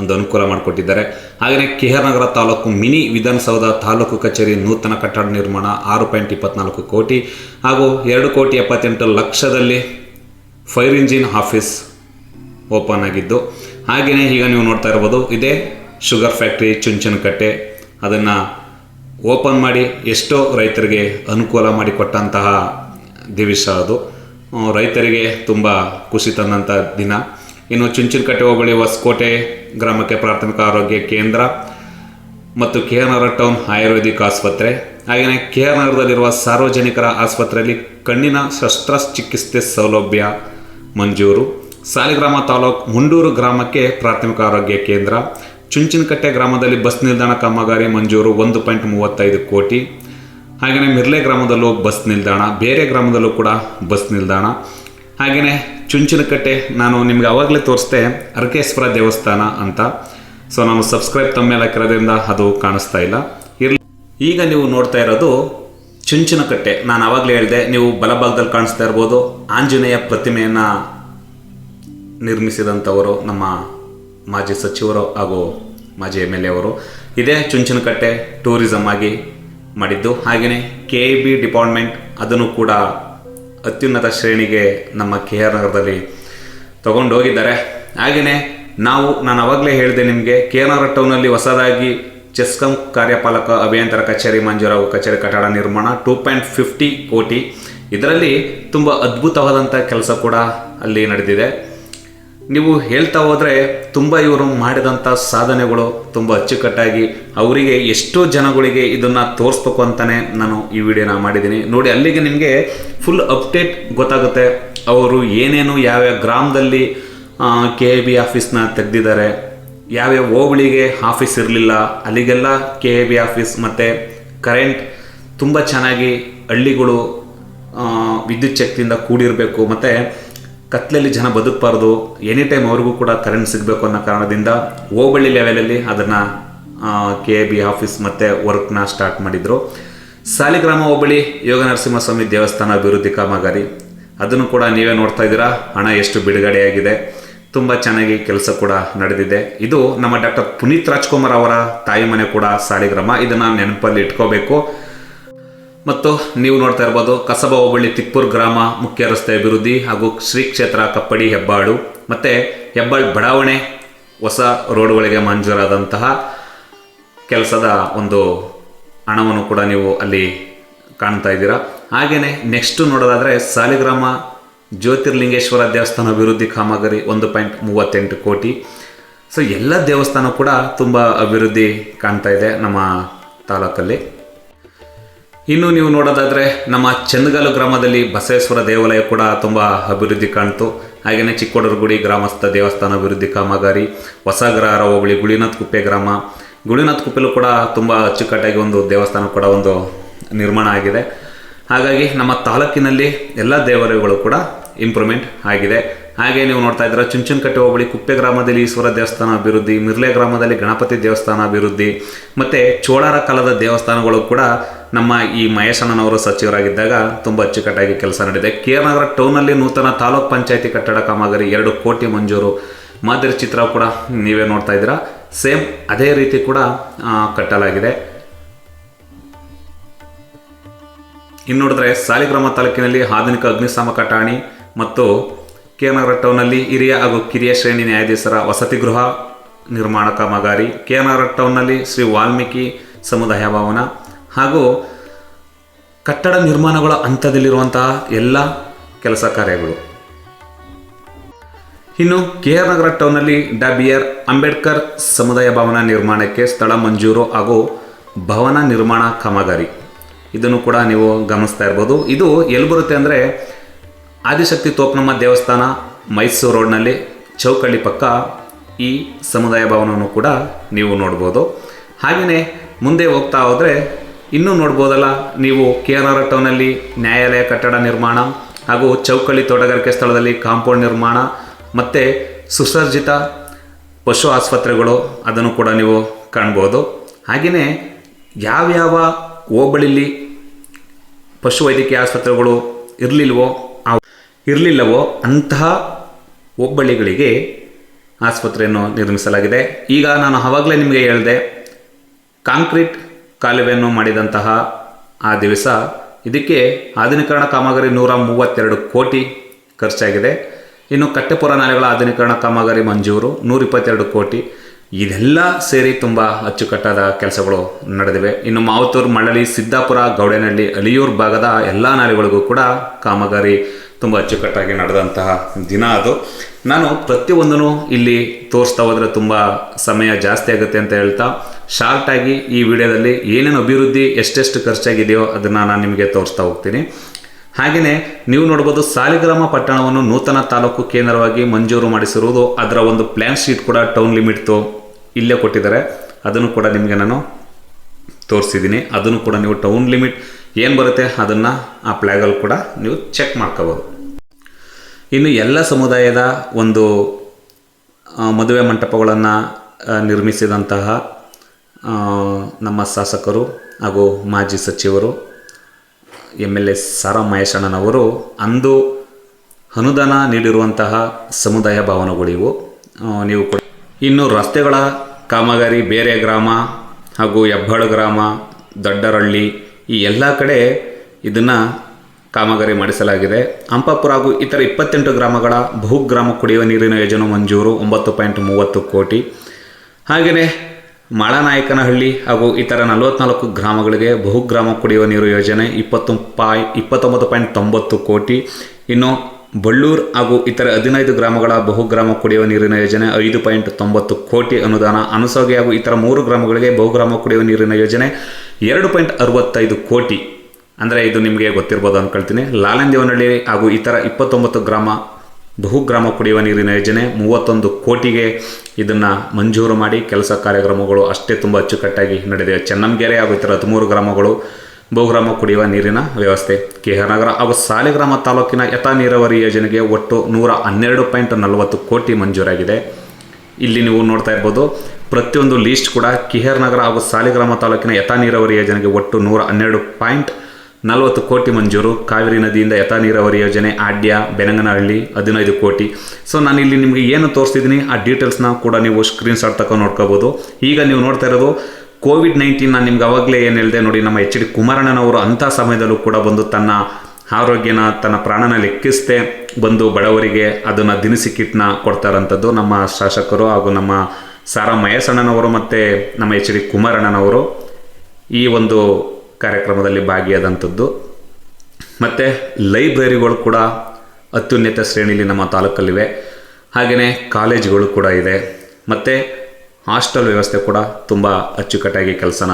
Speaker 2: ಒಂದು ಅನುಕೂಲ ಮಾಡಿಕೊಟ್ಟಿದ್ದಾರೆ. ಹಾಗೆಯೇ K R Nagar taluk mini Vidhana Soudha taluk ಕಚೇರಿ ನೂತನ ಕಟ್ಟಡ ನಿರ್ಮಾಣ ಆರು ಪಾಯಿಂಟ್ ಇಪ್ಪತ್ನಾಲ್ಕು ಕೋಟಿ ಹಾಗೂ ಎರಡು ಕೋಟಿ ಎಪ್ಪತ್ತೆಂಟು ಲಕ್ಷದಲ್ಲಿ ಫೈರ್ ಇಂಜಿನ್ ಆಫೀಸ್ ಓಪನ್ ಆಗಿದ್ದು ಹಾಗೆಯೇ ಈಗ ನೀವು ನೋಡ್ತಾ ಇರ್ಬೋದು, ಇದೇ ಶುಗರ್ ಫ್ಯಾಕ್ಟ್ರಿ ಚುಂಚನಕಟ್ಟೆ ಅದನ್ನು ಓಪನ್ ಮಾಡಿ ಎಷ್ಟೋ ರೈತರಿಗೆ ಅನುಕೂಲ ಮಾಡಿಕೊಟ್ಟಂತಹ ದಿವಸ ಅದು. ರೈತರಿಗೆ ತುಂಬ ಖುಷಿ ತಂದಂಥ ದಿನ. ಇನ್ನು ಚುಂಚನಕಟ್ಟೆ ಹೋಬಳಿ ಹೊಸಕೋಟೆ ಗ್ರಾಮಕ್ಕೆ ಪ್ರಾಥಮಿಕ ಆರೋಗ್ಯ ಕೇಂದ್ರ ಮತ್ತು ಕೆ ಆರ್ ಟೌನ್ ಆಯುರ್ವೇದಿಕ್ ಆಸ್ಪತ್ರೆ. ಹಾಗೆಯೇ ಕೆ ಆರ್ ನಗರದಲ್ಲಿರುವ ಸಾರ್ವಜನಿಕರ ಆಸ್ಪತ್ರೆಯಲ್ಲಿ ಕಣ್ಣಿನ ಶಸ್ತ್ರಚಿಕಿತ್ಸೆ ಸೌಲಭ್ಯ ಮಂಜೂರು. ಸಾಲಿಗ್ರಾಮ ತಾಲೂಕು ಮುಂಡೂರು ಗ್ರಾಮಕ್ಕೆ ಪ್ರಾಥಮಿಕ ಆರೋಗ್ಯ ಕೇಂದ್ರ. ಚುಂಚನಕಟ್ಟೆ ಗ್ರಾಮದಲ್ಲಿ ಬಸ್ ನಿಲ್ದಾಣ ಕಾಮಗಾರಿ ಮಂಜೂರು ಒಂದು ಪಾಯಿಂಟ್ ಮೂವತ್ತೈದು ಕೋಟಿ. ಹಾಗೆಯೇ ಮಿರ್ಲೆ ಗ್ರಾಮದಲ್ಲೂ ಬಸ್ ನಿಲ್ದಾಣ, ಬೇರೆ ಗ್ರಾಮದಲ್ಲೂ ಕೂಡ ಬಸ್ ನಿಲ್ದಾಣ. ಹಾಗೆಯೇ ಚುಂಚನಕಟ್ಟೆ ನಾನು ನಿಮಗೆ ಆವಾಗಲೇ ತೋರಿಸ್ದೆ ಅರಕೇಶ್ವರ ದೇವಸ್ಥಾನ ಅಂತ. ಸೊ ನಾನು ಸಬ್ಸ್ಕ್ರೈಬ್ ತಮ್ಮ ಮೇಲೆ ಹಾಕಿರೋದ್ರಿಂದ ಅದು ಕಾಣಿಸ್ತಾ ಇಲ್ಲ. ಇರಲಿ ಈಗ ನೀವು ನೋಡ್ತಾ ಇರೋದು ಚುಂಚನಕಟ್ಟೆ. ನಾನು ಆವಾಗಲೇ ಹೇಳಿದೆ, ನೀವು ಬಲಭಾಗದಲ್ಲಿ ಕಾಣಿಸ್ತಾ ಇರ್ಬೋದು. ಆಂಜನೇಯ ಪ್ರತಿಮೆಯನ್ನು ನಿರ್ಮಿಸಿದಂಥವರು ನಮ್ಮ ಮಾಜಿ ಸಚಿವರು ಹಾಗೂ ಮಾಜಿ ಎಂ ಎಲ್ ಎ ಅವರು ಇದೇ ಚುಂಚನಕಟ್ಟೆ ಟೂರಿಸಮ್ ಆಗಿ ಮಾಡಿದ್ದು. ಹಾಗೆಯೇ ಕೆ ಬಿ ಡಿಪಾರ್ಟ್ಮೆಂಟ್ ಅದನ್ನು ಕೂಡ ಅತ್ಯುನ್ನತ ಶ್ರೇಣಿಗೆ ನಮ್ಮ ಕೆ ಆರ್ ನಗರದಲ್ಲಿ ತಗೊಂಡು ಹೋಗಿದ್ದಾರೆ ಹಾಗೆಯೇ ನಾವು, ನಾನು ಅವಾಗಲೇ ಹೇಳಿದೆ ನಿಮಗೆ ಕೆ ಆರ್ ನಗರ ಟೌನಲ್ಲಿ ಹೊಸದಾಗಿ ಚೆಸ್ಕಾಂ ಕಾರ್ಯಪಾಲಕ ಅಭಿಯಂತರ ಕಚೇರಿ ಮಂಜೂರಾಗುವ ಕಚೇರಿ ಕಟ್ಟಡ ನಿರ್ಮಾಣ ಟೂ ಪಾಯಿಂಟ್ ಫಿಫ್ಟಿ ಕೋಟಿ. ಇದರಲ್ಲಿ ತುಂಬ ಅದ್ಭುತವಾದಂಥ ಕೆಲಸ ಕೂಡ ಅಲ್ಲಿ ನಡೆದಿದೆ. ನೀವು ಹೇಳ್ತಾ ಹೋದರೆ ತುಂಬ ಇವರು ಮಾಡಿದಂಥ ಸಾಧನೆಗಳು ತುಂಬ ಅಚ್ಚುಕಟ್ಟಾಗಿ ಅವರಿಗೆ ಎಷ್ಟೋ ಜನಗಳಿಗೆ ಇದನ್ನು ತೋರಿಸ್ಬೇಕು ಅಂತಲೇ ನಾನು ಈ ವಿಡಿಯೋನ ಮಾಡಿದ್ದೀನಿ. ನೋಡಿ, ಅಲ್ಲಿಗೆ ನಿಮಗೆ ಫುಲ್ ಅಪ್ಡೇಟ್ ಗೊತ್ತಾಗುತ್ತೆ. ಅವರು ಏನೇನು ಯಾವ್ಯಾವ ಗ್ರಾಮದಲ್ಲಿ ಕೆ ಎ ಬಿ ಆಫೀಸ್ನ ತೆಗೆದಿದ್ದಾರೆ, ಯಾವ್ಯಾವ ಹೋಬಳಿಗೆ ಆಫೀಸ್ ಇರಲಿಲ್ಲ, ಅಲ್ಲಿಗೆಲ್ಲ ಕೆ ಎ ಬಿ ಆಫೀಸ್ ಮತ್ತು ಕರೆಂಟ್ ತುಂಬ ಚೆನ್ನಾಗಿ ಹಳ್ಳಿಗಳು ವಿದ್ಯುತ್ ಶಕ್ತಿಯಿಂದ ಕೂಡಿರಬೇಕು. ಮತ್ತು ಕತ್ಲಲ್ಲಿ ಜನ ಬದುಕಬಾರ್ದು ಎನಿ ಟೈಮ್ ಅವ್ರಿಗೂ ಕೂಡ ಕರೆಂಟ್ ಸಿಗಬೇಕು ಅನ್ನೋ ಕಾರಣದಿಂದ ಹೋಬಳಿ ಲೆವೆಲಲ್ಲಿ ಅದನ್ನು ಕೆ ಎ ಬಿ ಆಫೀಸ್ ಮತ್ತು ವರ್ಕ್ನ ಸ್ಟಾರ್ಟ್ ಮಾಡಿದರು. ಸಾಲಿಗ್ರಾಮ ಹೋಬಳಿ ಯೋಗ ನರಸಿಂಹಸ್ವಾಮಿ ದೇವಸ್ಥಾನ ಅಭಿವೃದ್ಧಿ ಕಾಮಗಾರಿ. ಅದನ್ನು ಕೂಡ ನೀವೇ ನೋಡ್ತಾ ಇದ್ದೀರಾ. ಹಣ ಎಷ್ಟು ಬಿಡುಗಡೆಯಾಗಿದೆ. ತುಂಬ ಚೆನ್ನಾಗಿ ಕೆಲಸ ಕೂಡ ನಡೆದಿದೆ. ಇದು ನಮ್ಮ ಡಾಕ್ಟರ್ ಪುನೀತ್ ರಾಜ್ಕುಮಾರ್ ಅವರ ತಾಯಿ ಮನೆ ಕೂಡ ಸಾಲಿಗ್ರಾಮ. ಇದನ್ನು ನೆನಪಲ್ಲಿ ಇಟ್ಕೋಬೇಕು. ಮತ್ತು ನೀವು ನೋಡ್ತಾ ಇರ್ಬೋದು ಕಸಬಾ ಹೋಬಳಿ ತಿಪ್ಪೂರ್ ಗ್ರಾಮ ಮುಖ್ಯ ರಸ್ತೆ ಅಭಿವೃದ್ಧಿ ಹಾಗೂ ಶ್ರೀ ಕ್ಷೇತ್ರ ಕಪ್ಪಡಿ ಹೆಬ್ಬಾಳು. ಮತ್ತು ಹೆಬ್ಬಾಳ್ ಬಡಾವಣೆ ಹೊಸ ರೋಡ್ಗಳಿಗೆ ಮಂಜೂರಾದಂತಹ ಕೆಲಸದ ಒಂದು ಹಣವನ್ನು ಕೂಡ ನೀವು ಅಲ್ಲಿ ಕಾಣ್ತಾ ಇದ್ದೀರಾ. ಹಾಗೆಯೇ ನೆಕ್ಸ್ಟು ನೋಡೋದಾದರೆ ಸಾಲಿಗ್ರಾಮ ಜ್ಯೋತಿರ್ಲಿಂಗೇಶ್ವರ ದೇವಸ್ಥಾನ ಅಭಿವೃದ್ಧಿ ಕಾಮಗಾರಿ ಒಂದು ಪಾಯಿಂಟ್ ಮೂವತ್ತೆಂಟು ಕೋಟಿ. ಸೊ ಎಲ್ಲ ದೇವಸ್ಥಾನ ಕೂಡ ತುಂಬ ಅಭಿವೃದ್ಧಿ ಕಾಣ್ತಾ ಇದೆ ನಮ್ಮ ತಾಲೂಕಲ್ಲಿ. ಇನ್ನು ನೀವು ನೋಡೋದಾದರೆ ನಮ್ಮ ಚಂದಗಾಲು ಗ್ರಾಮದಲ್ಲಿ ಬಸವೇಶ್ವರ ದೇವಾಲಯ ಕೂಡ ತುಂಬ ಅಭಿವೃದ್ಧಿ ಕಾಣ್ತು. ಹಾಗೆಯೇ ಚಿಕ್ಕೋಡರಗುಡಿ ಗ್ರಾಮಸ್ಥ ದೇವಸ್ಥಾನ ಅಭಿವೃದ್ಧಿ ಕಾಮಗಾರಿ ಹೊಸಗ್ರಹಾರ ಹೋಬಳಿ ಗುಳಿನಾಥ್ ಕುಪ್ಪೆ ಗ್ರಾಮ. ಗುಳಿನಾಥ್ ಕುಪ್ಪೆಲೂ ಕೂಡ ತುಂಬ ಅಚ್ಚುಕಟ್ಟಾಗಿ ಒಂದು ದೇವಸ್ಥಾನ ಕೂಡ ಒಂದು ನಿರ್ಮಾಣ ಆಗಿದೆ. ಹಾಗಾಗಿ ನಮ್ಮ ತಾಲೂಕಿನಲ್ಲಿ ಎಲ್ಲ ದೇವಾಲಯಗಳು ಕೂಡ ಇಂಪ್ರೂವ್ಮೆಂಟ್ ಆಗಿದೆ. ಹಾಗೆ ನೀವು ನೋಡ್ತಾ ಇದ್ದೀರಾ, ಚುಂಚನಕಟ್ಟೆ ಹೋಬಳಿ ಕುಪ್ಪೆ ಗ್ರಾಮದಲ್ಲಿ ಈಶ್ವರ ದೇವಸ್ಥಾನ ಅಭಿವೃದ್ಧಿ, ಮಿರ್ಲೆ ಗ್ರಾಮದಲ್ಲಿ ಗಣಪತಿ ದೇವಸ್ಥಾನ ಅಭಿವೃದ್ಧಿ, ಮತ್ತು ಚೋಳರ ಕಾಲದ ದೇವಸ್ಥಾನಗಳು ಕೂಡ ನಮ್ಮ ಈ ಮಹೇಶಣ್ಣನವರು ಸಚಿವರಾಗಿದ್ದಾಗ ತುಂಬ ಅಚ್ಚುಕಟ್ಟಾಗಿ ಕೆಲಸ ನಡೆದಿದೆ. ಕೆ ಆರ್ ನಗರ ಟೌನಲ್ಲಿ ನೂತನ ತಾಲೂಕ್ ಪಂಚಾಯತಿ ಕಟ್ಟಡ ಕಾಮಗಾರಿ ಎರಡು ಕೋಟಿ ಮಂಜೂರು. ಮಾದರಿ ಚಿತ್ರ ಕೂಡ ನೀವೇ ನೋಡ್ತಾ ಇದ್ದೀರಾ. ಸೇಮ್ ಅದೇ ರೀತಿ ಕೂಡ ಕಟ್ಟಲಾಗಿದೆ. ಇನ್ನು ನೋಡಿದ್ರೆ ಸಾಲಿಗ್ರಾಮ ತಾಲೂಕಿನಲ್ಲಿ ಆಧುನಿಕ ಅಗ್ನಿಶಾಮಕ ಠಾಣಿ ಮತ್ತು ಕೆ ನಗರ ಟೌನಲ್ಲಿ ಹಿರಿಯ ಹಾಗೂ ಕಿರಿಯ ಶ್ರೇಣಿ ನ್ಯಾಯಾಧೀಶರ ವಸತಿ ಗೃಹ ನಿರ್ಮಾಣ ಕಾಮಗಾರಿ. ಕೆ ನಗರ ಟೌನ್ನಲ್ಲಿ ಶ್ರೀ ವಾಲ್ಮೀಕಿ ಸಮುದಾಯ ಭವನ. ಹಾಗೂ ಕಟ್ಟಡ ನಿರ್ಮಾಣಗಳ ಹಂತದಲ್ಲಿರುವಂತಹ ಎಲ್ಲ ಕೆಲಸ ಕಾರ್ಯಗಳು. ಇನ್ನು ಕೆ ಆರ್ ನಗರ ಟೌನ್ನಲ್ಲಿ ಡಾ ಬಿ ಆರ್ ಅಂಬೇಡ್ಕರ್ ಸಮುದಾಯ ಭವನ ನಿರ್ಮಾಣಕ್ಕೆ ಸ್ಥಳ ಮಂಜೂರು ಹಾಗೂ ಭವನ ನಿರ್ಮಾಣ ಕಾಮಗಾರಿ. ಇದನ್ನು ಕೂಡ ನೀವು ಗಮನಿಸ್ತಾ ಇರ್ಬೋದು. ಇದು ಎಲ್ಲಿ ಬರುತ್ತೆ ಅಂದರೆ ಆದಿಶಕ್ತಿ ತೋಪ್ನಮ್ಮ ದೇವಸ್ಥಾನ ಮೈಸೂರು ರೋಡ್ನಲ್ಲಿ ಚೌಕಳ್ಳಿ ಪಕ್ಕ ಈ ಸಮುದಾಯ ಭವನವನ್ನು ಕೂಡ ನೀವು ನೋಡ್ಬೋದು. ಹಾಗೆಯೇ ಮುಂದೆ ಹೋಗ್ತಾ ಹೋದರೆ ಇನ್ನೂ ನೋಡ್ಬೋದಲ್ಲ, ನೀವು ಕೆ ಆರ್ ಆರ್ ಟೌನಲ್ಲಿ ನ್ಯಾಯಾಲಯ ಕಟ್ಟಡ ನಿರ್ಮಾಣ ಹಾಗೂ ಚೌಕಳ್ಳಿ ತೋಟಗಾರಿಕೆ ಸ್ಥಳದಲ್ಲಿ ಕಾಂಪೌಂಡ್ ನಿರ್ಮಾಣ ಮತ್ತು ಸುಸರ್ಜಿತ ಪಶು ಆಸ್ಪತ್ರೆಗಳು, ಅದನ್ನು ಕೂಡ ನೀವು ಕಾಣ್ಬೋದು. ಹಾಗೆಯೇ ಯಾವ್ಯಾವ ಹೋಬಳಿಲಿ ಪಶುವೈದ್ಯಕೀಯ ಆಸ್ಪತ್ರೆಗಳು ಇರಲಿಲ್ವೋ, ಆ ಇರಲಿಲ್ಲವೋ ಅಂತಹ ಹೋಬಳಿಗಳಿಗೆ ಆಸ್ಪತ್ರೆಯನ್ನು ನಿರ್ಮಿಸಲಾಗಿದೆ. ಈಗ ನಾನು ಆವಾಗಲೇ ನಿಮಗೆ ಹೇಳಿದೆ, ಕಾಂಕ್ರೀಟ್ ಕಾಲುವೆಯನ್ನು ಮಾಡಿದಂತಹ ಆ ದಿವಸ ಇದಕ್ಕೆ ಆಧುನೀಕರಣ ಕಾಮಗಾರಿ ನೂರ ಮೂವತ್ತೆರಡು ಕೋಟಿ ಖರ್ಚಾಗಿದೆ. ಇನ್ನು ಕಟ್ಟೆಪುರ ನಾಲೆಗಳ ಆಧುನೀಕರಣ ಕಾಮಗಾರಿ ಮಂಜೂರು ನೂರ ಇಪ್ಪತ್ತೆರಡು ಕೋಟಿ. ಇದೆಲ್ಲ ಸೇರಿ ತುಂಬ ಅಚ್ಚುಕಟ್ಟಾದ ಕೆಲಸಗಳು ನಡೆದಿವೆ. ಇನ್ನು ಮಾವತೂರು ಮಳ್ಳಲಿ ಸಿದ್ದಾಪುರ ಗೌಡೇನಹಳ್ಳಿ ಅಲಿಯೂರು ಭಾಗದ ಎಲ್ಲ ನಾಲೆಗಳಿಗೂ ಕೂಡ ಕಾಮಗಾರಿ ತುಂಬ ಅಚ್ಚುಕಟ್ಟಾಗಿ ನಡೆದಂತಹ ದಿನ ಅದು. ನಾನು ಪ್ರತಿಯೊಂದನ್ನು ಇಲ್ಲಿ ತೋರಿಸ್ತಾ ಹೋದರೆ ತುಂಬ ಸಮಯ ಜಾಸ್ತಿ ಆಗುತ್ತೆ ಅಂತ ಹೇಳ್ತಾ ಶಾರ್ಟಾಗಿ ಈ ವಿಡಿಯೋದಲ್ಲಿ ಏನೇನು ಅಭಿವೃದ್ಧಿ, ಎಷ್ಟೆಷ್ಟು ಖರ್ಚಾಗಿದೆಯೋ ಅದನ್ನು ನಾನು ನಿಮಗೆ ತೋರಿಸ್ತಾ ಹೋಗ್ತೀನಿ. ಹಾಗೆಯೇ ನೀವು ನೋಡ್ಬೋದು ಸಾಲಿಗ್ರಾಮ ಪಟ್ಟಣವನ್ನು ನೂತನ ತಾಲೂಕು ಕೇಂದ್ರವಾಗಿ ಮಂಜೂರು ಮಾಡಿಸಿರುವುದು. ಅದರ ಒಂದು ಪ್ಲ್ಯಾನ್ ಶೀಟ್ ಕೂಡ ಟೌನ್ ಲಿಮಿಟ್ತು ಇಲ್ಲೇ ಕೊಟ್ಟಿದ್ದಾರೆ. ಅದನ್ನು ಕೂಡ ನಿಮಗೆ ನಾನು ತೋರಿಸಿದ್ದೀನಿ. ಅದನ್ನು ಕೂಡ ನೀವು ಟೌನ್ ಲಿಮಿಟ್ ಏನು ಬರುತ್ತೆ ಅದನ್ನು ಆ ಪ್ಲ್ಯಾಗಲ್ಲಿ ಕೂಡ ನೀವು ಚೆಕ್ ಮಾಡ್ಕೋಬೋದು. ಇನ್ನು ಎಲ್ಲ ಸಮುದಾಯದ ಒಂದು ಮದುವೆ ಮಂಟಪಗಳನ್ನು ನಿರ್ಮಿಸಿದಂತಹ ನಮ್ಮ ಶಾಸಕರು ಹಾಗೂ ಮಾಜಿ ಸಚಿವರು, ಎಂ ಎಲ್ ಎ ಸಾರಾ ಮಹೇಶಣ್ಣನವರು ಅಂದು ಅನುದಾನ ನೀಡಿರುವಂತಹ ಸಮುದಾಯ ಭವನಗಳಿವು ನೀವು ಕೂಡ ಇನ್ನು ರಸ್ತೆಗಳ ಕಾಮಗಾರಿ ಬೇರೆ ಗ್ರಾಮ ಹಾಗೂ ಹೆಬ್ಬಾಳು ಗ್ರಾಮ, ದೊಡ್ಡರಳ್ಳಿ ಈ ಎಲ್ಲ ಕಡೆ ಇದನ್ನು ಕಾಮಗಾರಿ ಮಾಡಿಸಲಾಗಿದೆ. ಹಂಪಾಪುರ ಹಾಗೂ ಇತರ ಇಪ್ಪತ್ತೆಂಟು ಗ್ರಾಮಗಳ ಬಹುಗ್ರಾಮ ಕುಡಿಯುವ ನೀರಿನ ಯೋಜನೆ ಮಂಜೂರು ಒಂಬತ್ತು ಪಾಯಿಂಟ್ ಮೂವತ್ತು ಕೋಟಿ. ಹಾಗೆಯೇ ಮಾಳನಾಯಕನಹಳ್ಳಿ ಹಾಗೂ ಇತರ ನಲವತ್ನಾಲ್ಕು ಗ್ರಾಮಗಳಿಗೆ ಬಹುಗ್ರಾಮ ಕುಡಿಯುವ ನೀರು ಯೋಜನೆ ಇಪ್ಪತ್ತು ಪಾಯ್ ಇಪ್ಪತ್ತೊಂಬತ್ತು ಪಾಯಿಂಟ್ ತೊಂಬತ್ತು ಕೋಟಿ. ಇನ್ನು ಬಳ್ಳೂರು ಹಾಗೂ ಇತರ ಹದಿನೈದು ಗ್ರಾಮಗಳ ಬಹುಗ್ರಾಮ ಕುಡಿಯುವ ನೀರಿನ ಯೋಜನೆ ಐದು ಪಾಯಿಂಟ್ ತೊಂಬತ್ತು ಕೋಟಿ ಅನುದಾನ, ಅನಸೋಗೆ ಹಾಗೂ ಇತರ ಮೂರು ಗ್ರಾಮಗಳಿಗೆ ಬಹುಗ್ರಾಮ ಕುಡಿಯುವ ನೀರಿನ ಯೋಜನೆ ಎರಡು ಪಾಯಿಂಟ್ ಅರವತ್ತೈದು ಕೋಟಿ. ಅಂದರೆ ಇದು ನಿಮಗೆ ಗೊತ್ತಿರ್ಬೋದು ಅಂದ್ಕೊಳ್ತೀನಿ ಲಾಲಂದೇವನಹಳ್ಳಿ ಹಾಗೂ ಇತರ ಇಪ್ಪತ್ತೊಂಬತ್ತು ಗ್ರಾಮ ಬಹುಗ್ರಾಮ ಕುಡಿಯುವ ನೀರಿನ ಯೋಜನೆ ಮೂವತ್ತೊಂದು ಕೋಟಿಗೆ ಇದನ್ನು ಮಂಜೂರು ಮಾಡಿ ಕೆಲಸ ಕಾರ್ಯಕ್ರಮಗಳು ಅಷ್ಟೇ ತುಂಬ ಅಚ್ಚುಕಟ್ಟಾಗಿ ನಡೆದಿವೆ ಚೆನ್ನಂಗೆರೆ ಹಾಗೂ ಇತರ ಹದಿಮೂರು ಗ್ರಾಮಗಳು ಬಹುಗ್ರಾಮ ಕುಡಿಯುವ ನೀರಿನ ವ್ಯವಸ್ಥೆ. ಕೆ ನಗರ ಹಾಗೂ ಸಾಲಿಗ್ರಾಮ ತಾಲೂಕಿನ ಯಥಾ ನೀರಾವರಿ ಯೋಜನೆಗೆ ಒಟ್ಟು ನೂರ ಹನ್ನೆರಡು ಪಾಯಿಂಟ್ ನಲವತ್ತು ಕೋಟಿ ಮಂಜೂರಾಗಿದೆ. ಇಲ್ಲಿ ನೀವು ನೋಡ್ತಾ ಇರ್ಬೋದು, ಪ್ರತಿಯೊಂದು ಲೀಸ್ಟ್ ಕೂಡ ಕಿಹರ್ ನಗರ ಹಾಗೂ ಸಾಲಿಗ್ರಾಮ ತಾಲೂಕಿನ ಯಥಾ ನೀರಾವರಿ ಯೋಜನೆಗೆ ಒಟ್ಟು ನೂರ ಹನ್ನೆರಡು ಪಾಯಿಂಟ್ ನಲವತ್ತು ಕೋಟಿ ಮಂಜೂರು. ಕಾವೇರಿ ನದಿಯಿಂದ ಯಥಾ ನೀರಾವರಿ ಯೋಜನೆ ಆಡ್ಯ, ಬೆನಂಗನಹಳ್ಳಿ ಹದಿನೈದು ಕೋಟಿ. ಸೊ, ನಾನು ಇಲ್ಲಿ ನಿಮಗೆ ಏನು ತೋರಿಸ್ತಿದ್ದೀನಿ, ಆ ಡೀಟೇಲ್ಸ್ನ ಕೂಡ ನೀವು ಸ್ಕ್ರೀನ್ಶಾಟ್ ತಗೊಂಡು ನೋಡ್ಕೋಬೋದು. ಈಗ ನೀವು ನೋಡ್ತಾ ಇರೋದು ಕೋವಿಡ್ ನೈನ್ಟೀನ್ ನಾನು ನಿಮ್ಗೆ ಅವಾಗಲೇ ಏನು ಹೇಳಿದೆ ನೋಡಿ, ನಮ್ಮ ಎಚ್ ಡಿ ಕುಮಾರಣ್ಣನವರು ಅಂಥ ಸಮಯದಲ್ಲೂ ಕೂಡ ಬಂದು ತನ್ನ ಆರೋಗ್ಯನ, ತನ್ನ ಪ್ರಾಣನ ಲೆಕ್ಕಿಸದೆ ಬಂದು ಬಡವರಿಗೆ ಅದನ್ನು ದಿನಸಿ ಕಿಟ್ನ ಕೊಡ್ತಾರಂಥದ್ದು ನಮ್ಮ ಶಾಸಕರು ಹಾಗೂ ನಮ್ಮ ಸಾರಾ ಮಹೇಶಣ್ಣನವರು ಮತ್ತು ನಮ್ಮ ಎಚ್ ಡಿ ಕುಮಾರಣ್ಣನವರು ಈ ಒಂದು ಕಾರ್ಯಕ್ರಮದಲ್ಲಿ ಭಾಗಿಯಾದಂಥದ್ದು. ಮತ್ತು ಲೈಬ್ರರಿಗಳು ಕೂಡ ಅತ್ಯುನ್ನತ ಶ್ರೇಣಿಯಲ್ಲಿ ನಮ್ಮ ತಾಲೂಕಲ್ಲಿವೆ. ಹಾಗೆಯೇ ಕಾಲೇಜುಗಳು ಕೂಡ ಇದೆ. ಮತ್ತು ಹಾಸ್ಟೆಲ್ ವ್ಯವಸ್ಥೆ ಕೂಡ ತುಂಬ ಅಚ್ಚುಕಟ್ಟಾಗಿ ಕೆಲಸನ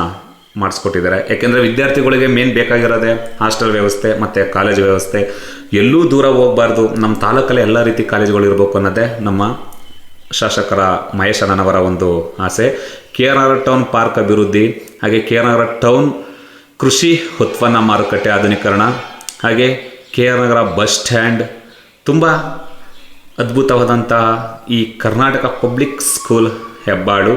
Speaker 2: ಮಾಡಿಸ್ಕೊಟ್ಟಿದ್ದಾರೆ. ಯಾಕೆಂದರೆ ವಿದ್ಯಾರ್ಥಿಗಳಿಗೆ ಮೇನ್ ಬೇಕಾಗಿರೋದೆ ಹಾಸ್ಟೆಲ್ ವ್ಯವಸ್ಥೆ ಮತ್ತು ಕಾಲೇಜ್ ವ್ಯವಸ್ಥೆ. ಎಲ್ಲೂ ದೂರ ಹೋಗಬಾರ್ದು. ನಮ್ಮ ತಾಲೂಕಲ್ಲಿ ಎಲ್ಲ ರೀತಿ ಕಾಲೇಜುಗಳು ಇರಬೇಕು ಅನ್ನೋದೇ ನಮ್ಮ ಶಾಸಕರ ಮಹೇಶ್ ಒಂದು ಆಸೆ. K R R town park ಅಭಿವೃದ್ಧಿ, ಹಾಗೆ ಕೆ ಆರ್ ಆರ್ ಟೌನ್ ಕೃಷಿ ಉತ್ಪನ್ನ ಮಾರುಕಟ್ಟೆ ಆಧುನೀಕರಣ, ಹಾಗೆ K R Nagar bus stand ತುಂಬ ಅದ್ಭುತವಾದಂತಹ ಈ ಕರ್ನಾಟಕ ಪಬ್ಲಿಕ್ ಸ್ಕೂಲ್ ಹೆಬ್ಬಾಳು.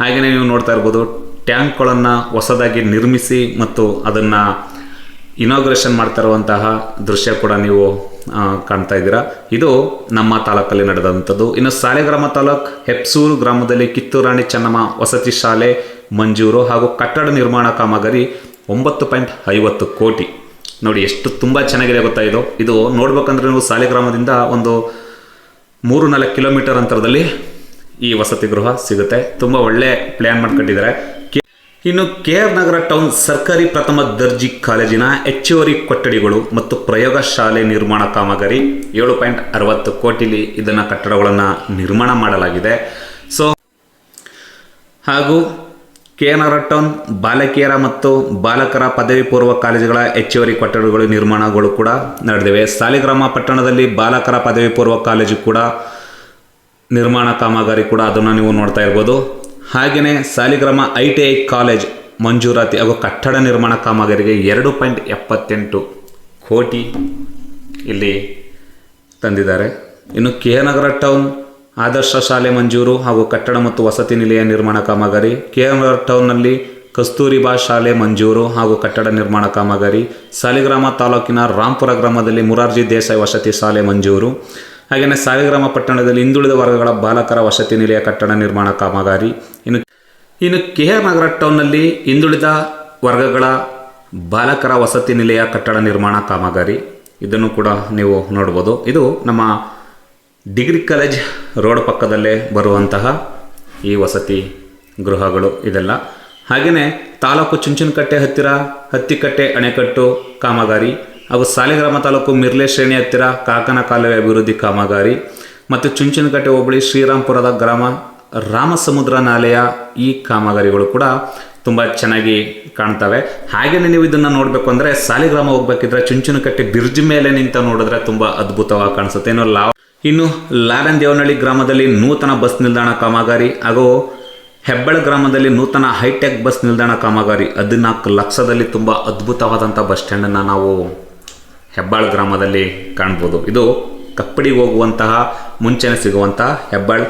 Speaker 2: ಹಾಗೆಯೇ ನೀವು ನೋಡ್ತಾ ಇರ್ಬೋದು ಟ್ಯಾಂಕ್ಗಳನ್ನು ಹೊಸದಾಗಿ ನಿರ್ಮಿಸಿ ಮತ್ತು ಅದನ್ನು ಇನಾಗ್ರೇಷನ್ ಮಾಡ್ತಾ ದೃಶ್ಯ ಕೂಡ ನೀವು ಕಾಣ್ತಾ ಇದ್ದೀರಾ. ಇದು ನಮ್ಮ ತಾಲೂಕಲ್ಲಿ ನಡೆದಂಥದ್ದು. ಇನ್ನು ಸಾಲೆಗ್ರಾಮ ತಾಲೂಕ್ ಹೆಪ್ಸೂರು ಗ್ರಾಮದಲ್ಲಿ ಕಿತ್ತೂರಾಣಿ ಚೆನ್ನಮ್ಮ ವಸತಿ ಶಾಲೆ, ಮಂಜೂರು ಹಾಗೂ ಕಟ್ಟಡ ನಿರ್ಮಾಣ ಕಾಮಗಾರಿ ಒಂಬತ್ತು ಪಾಯಿಂಟ್ ಐವತ್ತು ಕೋಟಿ. ನೋಡಿ, ಎಷ್ಟು ತುಂಬ ಚೆನ್ನಾಗಿದೆ ಗೊತ್ತಾ ಇದು. ಇದು ನೋಡ್ಬೇಕಂದ್ರೆ ನೀವು ಸಾಲಿಗ್ರಾಮದಿಂದ ಒಂದು ಮೂರು ನಾಲ್ಕು ಕಿಲೋಮೀಟರ್ ಅಂತರದಲ್ಲಿ ಈ ವಸತಿ ಗೃಹ ಸಿಗುತ್ತೆ. ತುಂಬ ಒಳ್ಳೆ ಪ್ಲ್ಯಾನ್ ಮಾಡ್ಕೊಂಡಿದ್ದಾರೆ. ಇನ್ನು ಕೆ ಆರ್ ನಗರ ಟೌನ್ ಸರ್ಕಾರಿ ಪ್ರಥಮ ದರ್ಜಿ ಕಾಲೇಜಿನ ಹೆಚ್ಚುವರಿ ಕೊಠಡಿಗಳು ಮತ್ತು ಪ್ರಯೋಗಶಾಲೆ ನಿರ್ಮಾಣ ಕಾಮಗಾರಿ ಏಳು ಪಾಯಿಂಟ್ ಅರವತ್ತು ಕೋಟಿಲಿ ಇದನ್ನು ಕಟ್ಟಡಗಳನ್ನು ನಿರ್ಮಾಣ ಮಾಡಲಾಗಿದೆ. ಸೊ ಹಾಗೂ ಕೆ ಆರ್ ನಗರ ಟೌನ್ ಬಾಲಕಿಯರ ಮತ್ತು ಬಾಲಕರ ಪದವಿ ಪೂರ್ವ ಕಾಲೇಜುಗಳ ಹೆಚ್ಚುವರಿ ಕಟ್ಟಡಗಳು ನಿರ್ಮಾಣಗಳು ಕೂಡ ನಡೆದಿವೆ. ಸಾಲಿಗ್ರಾಮ ಪಟ್ಟಣದಲ್ಲಿ ಬಾಲಕರ ಪದವಿ ಪೂರ್ವ ಕಾಲೇಜು ಕೂಡ ನಿರ್ಮಾಣ ಕಾಮಗಾರಿ ಕೂಡ ಅದನ್ನು ನೀವು ನೋಡ್ತಾ ಇರ್ಬೋದು. ಹಾಗೆಯೇ Saligrama I T I college ಮಂಜೂರಾತಿ ಹಾಗೂ ಕಟ್ಟಡ ನಿರ್ಮಾಣ ಕಾಮಗಾರಿಗೆ ಎರಡು ಪಾಯಿಂಟ್ ಎಪ್ಪತ್ತೆಂಟು ಕೋಟಿ ಇಲ್ಲಿ ತಂದಿದ್ದಾರೆ. ಇನ್ನು ಕೆ ನಗರ ಟೌನ್ ಆದರ್ಶ ಶಾಲೆ ಮಂಜೂರು ಹಾಗೂ ಕಟ್ಟಡ ಮತ್ತು ವಸತಿ ನಿಲಯ ನಿರ್ಮಾಣ ಕಾಮಗಾರಿ ಕೆ ನಗರ ಟೌನ್ನಲ್ಲಿ ಕಸ್ತೂರಿಬಾ ಶಾಲೆ ಮಂಜೂರು ಹಾಗೂ ಕಟ್ಟಡ ನಿರ್ಮಾಣ ಕಾಮಗಾರಿ, ಸಾಲಿಗ್ರಾಮ ತಾಲೂಕಿನ ರಾಂಪುರ ಗ್ರಾಮದಲ್ಲಿ ಮುರಾರ್ಜಿ ದೇಸಾಯಿ ವಸತಿ ಶಾಲೆ ಮಂಜೂರು ಹಾಗೆಯೇ ಸಾಲಿಗ್ರಾಮ ಪಟ್ಟಣದಲ್ಲಿ ಹಿಂದುಳಿದ ವರ್ಗಗಳ ಬಾಲಕರ ವಸತಿ ನಿಲಯ ಕಟ್ಟಡ ನಿರ್ಮಾಣ ಕಾಮಗಾರಿ. ಇನ್ನು ಇನ್ನು ಕೆ ಆರ್ ನಗರ ಟೌನ್ನಲ್ಲಿ ಹಿಂದುಳಿದ ವರ್ಗಗಳ ಬಾಲಕರ ವಸತಿ ನಿಲಯ ಕಟ್ಟಡ ನಿರ್ಮಾಣ ಕಾಮಗಾರಿ. ಇದನ್ನು ಕೂಡ ನೀವು ನೋಡ್ಬೋದು. ಇದು ನಮ್ಮ ಡಿಗ್ರಿ ಕಾಲೇಜ್ ರೋಡ್ ಪಕ್ಕದಲ್ಲೇ ಬರುವಂತಹ ಈ ವಸತಿ ಗೃಹಗಳು ಇದೆಲ್ಲ. ಹಾಗೆಯೇ ತಾಲೂಕು ಚುಂಚನಕಟ್ಟೆ ಹತ್ತಿರ ಹತ್ತಿಕಟ್ಟೆ ಅಣೆಕಟ್ಟು ಕಾಮಗಾರಿ. ಹಾಗೂ ಸಾಲಿಗ್ರಾಮ ತಾಲೂಕು ಮಿರ್ಲೆ ಶ್ರೇಣಿ ಹತ್ತಿರ ಕಾಕನ ಕಾಲುವೆ ಅಭಿವೃದ್ಧಿ ಕಾಮಗಾರಿ ಮತ್ತು ಚುಂಚನಕಟ್ಟೆ ಹೋಬಳಿ ಶ್ರೀರಾಮ್ಪುರದ ಗ್ರಾಮ ರಾಮಸಮುದ್ರ ನಾಲೆಯ ಈ ಕಾಮಗಾರಿಗಳು ಕೂಡ ತುಂಬ ಚೆನ್ನಾಗಿ ಕಾಣ್ತವೆ. ಹಾಗೆಯೇ ನೀವು ಇದನ್ನು ನೋಡಬೇಕು ಅಂದರೆ ಸಾಲಿಗ್ರಾಮ ಹೋಗ್ಬೇಕಿದ್ರೆ ಚುಂಚನಕಟ್ಟೆ ಬಿರ್ಜ್ ಮೇಲೆ ನಿಂತ ನೋಡಿದ್ರೆ ತುಂಬ ಅದ್ಭುತವಾಗಿ ಕಾಣಿಸುತ್ತೆ. ಇನ್ನು ಲಾ ಇನ್ನು ಲಾರನ್ ದೇವನಹಳ್ಳಿ ಗ್ರಾಮದಲ್ಲಿ ನೂತನ ಬಸ್ ನಿಲ್ದಾಣ ಕಾಮಗಾರಿ ಹಾಗೂ ಹೆಬ್ಬಳ ಗ್ರಾಮದಲ್ಲಿ ನೂತನ ಹೈಟೆಕ್ ಬಸ್ ನಿಲ್ದಾಣ ಕಾಮಗಾರಿ ಹದಿನಾಲ್ಕು ಲಕ್ಷದಲ್ಲಿ ತುಂಬ ಅದ್ಭುತವಾದಂಥ ಬಸ್ ಸ್ಟ್ಯಾಂಡನ್ನು ನಾವು ಹೆಬ್ಬಾಳ್ ಗ್ರಾಮದಲ್ಲಿ ಕಾಣ್ಬೋದು. ಇದು ಕಪ್ಪಡಿಗೆ ಹೋಗುವಂತಹ, ಮುಂಚೆನೆ ಸಿಗುವಂತಹ ಹೆಬ್ಬಾಳ್